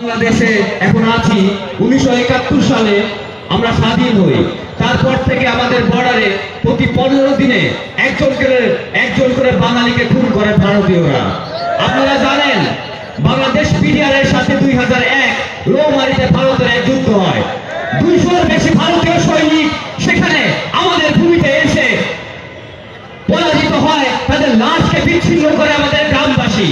বাংলাদেশে এখন আছি। উনিশশো একাত্তর সালে আমরা স্বাধীন হই। তারপর থেকে আমাদের বর্ডারে প্রতি পনেরো দিনে একজন করে একজন করে বাঙালিকে খুন করে ভারতীয়রা। আপনারা জানেন, বাংলাদেশ পিডিআরের সাথে দুই হাজার এক রৌমারিতে ভারতের এক যুদ্ধ হয়। দুইশোর বেশি ভারতীয় সৈনিক সেখানে আমাদের ভূমিতে এসে পরাজিত হয়। তাদের লাশকে বিচ্ছিন্ন করে আমাদের গ্রামবাসী।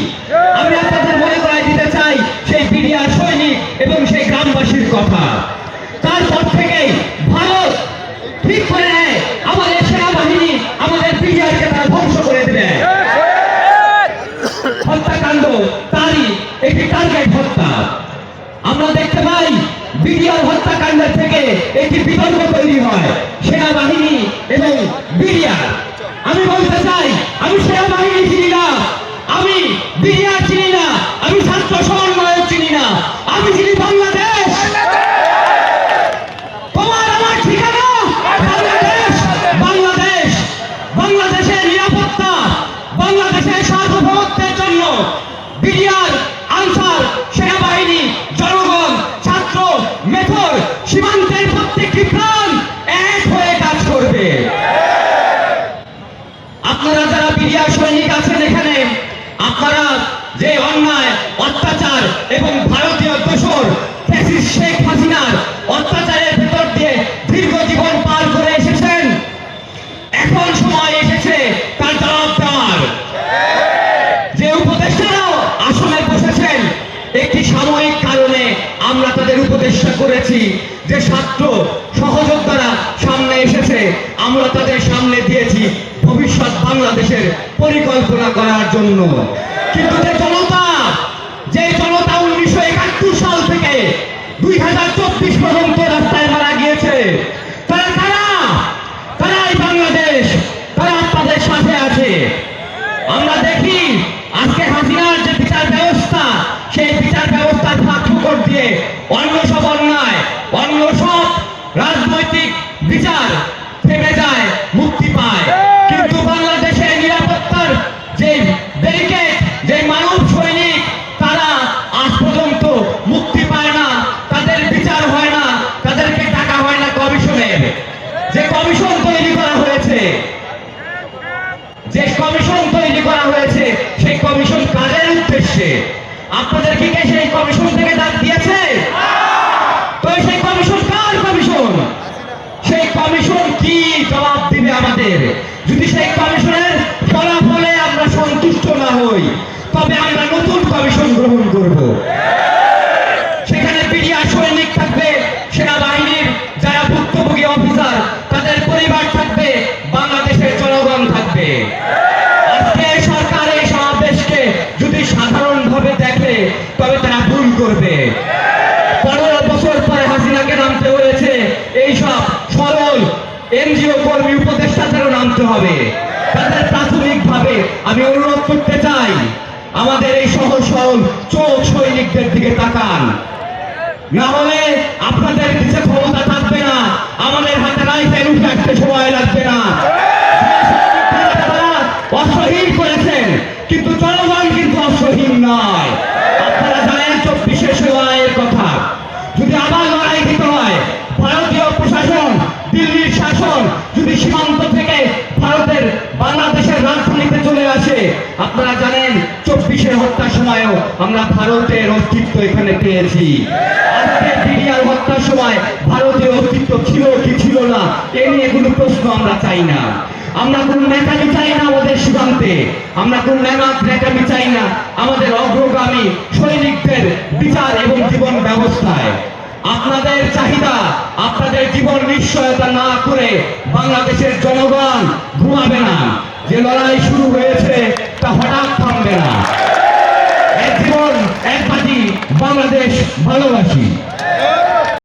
তারই একটি টার্গেট হত্যা আমরা দেখতে পাই, বিডিআর হত্যাকাণ্ডের থেকে একটি বিতর্ক তৈরি হয়, সেনাবাহিনী এবং বিডিআর। আমি বলতে চাই, আমি সেনাবাহিনী চিনি না আমি বিডিআর চিনি না আমি ছাত্র সমন্বয় চিনি না আমি চিনি বাংলাদেশ তোমার আমার ঠিকানা বাংলাদেশ বাংলাদেশ বাংলাদেশের নিরাপত্তা বাংলাদেশের সার্বভৌমত্বের জন্য বিডিআর আনসার সেনাবাহিনী জনগণ ছাত্র মেথর সীমান্তের প্রত্যেকটি প্রাণ এক হয়ে কাজ করবে আপনারা যারা বিডিআর সৈনিক আছেন এখানে। আপনারা যে অন্যায়, অত্যাচার এবং ভারতীয় ফ্যাসিস্ট শেখ হাসিনার অত্যাচারের ভেতর দিয়ে দীর্ঘ জীবন পার করে এসেছেন, এখন সময় এসেছে তার জবাব দেওয়ার। যে উপদেষ্টারাও আসনে বসেছেন, একটি সাময়িক কারণে আমরা তাদের উপদেষ্টা করেছি যে ছাত্র সহযোদ্ধারা আমরা তাদের সামনে দিয়েছি ভবিষ্যৎ বাংলাদেশের পরিকল্পনা করার জন্য। কিন্তু যে জনতা যে জনতা উনিশশো একাত্তর সাল থেকে দুই হাজার চব্বিশ পর্যন্ত রাস্তায় মারা গিয়েছে, তারা কারা? তারাই বাংলাদেশ? তারা আপনাদের সাথে আছে? আমরা দেখি আজকে হাসিনার যে বিচার ব্যবস্থা, সেই বিচার ব্যবস্থার ফাঁক ফুকর দিয়ে অন্য সব অন্যায়, অন্য সব রাজনৈতিক বিচার উদ্দেশ্যে আপনাদের কি কে সেই কমিশন থেকে ডাক দিয়েছে? তো সেই কমিশন কার কমিশন? সেই কমিশন কি জবাব দিবে আমাদের? যদি সেই কমিশনের ফলাফলে আমরা সন্তুষ্ট না হই, তবে আমরা নতুন কমিশন গ্রহণ করব। নামতে হবে। তাদের প্রাথমিকভাবে আমি অনুরোধ করতে চাই, আমাদের এই সহজ সরল চোখ সৈনিকদের দিকে তাকান। না হলে আপনাদের কিছু ক্ষমতা থাকবে না, আমাদের হাতে রাইফেল উঠে আসতে সময় লাগবে না। অসহীন করেছেন, কিন্তু জনগণ কিন্তু অসহীন নয়। আপনারা জানেন চব্বিশে লড়াইয়ের কথা। যদি আবার লড়াই দিতে হয়, ভারতীয় প্রশাসন দিল্লির শাসন যদি সীমান্ত থেকে ভারতের বাংলাদেশের রাজধানীতে চলে আসে আপনারা জানেন চব্বিশের হত্যার সময়ও আমরা ভারতের অস্তিত্ব এখানে পেয়েছি। সময় ভারতের অস্তিত্ব ছিল কি ছিল না, এ নিয়ে কোনো প্রশ্ন আমরা চাই না। আমরা কোন নেতামি চাই না আমাদের সীমান্তে আমরা কোন নেতা নেতামি চাই না আমাদের অগ্রগামী সৈনিকদের বিচার এবং জীবন ব্যবস্থায়। আপনাদের চাহিদা, আপনাদের জীবন নিশ্চয়তা না করে বাংলাদেশের জনগণ ঘুমাবে না। যে লড়াই শুরু হয়েছে তা হঠাৎ থামবে না। বাংলাদেশ ভালোবাসি।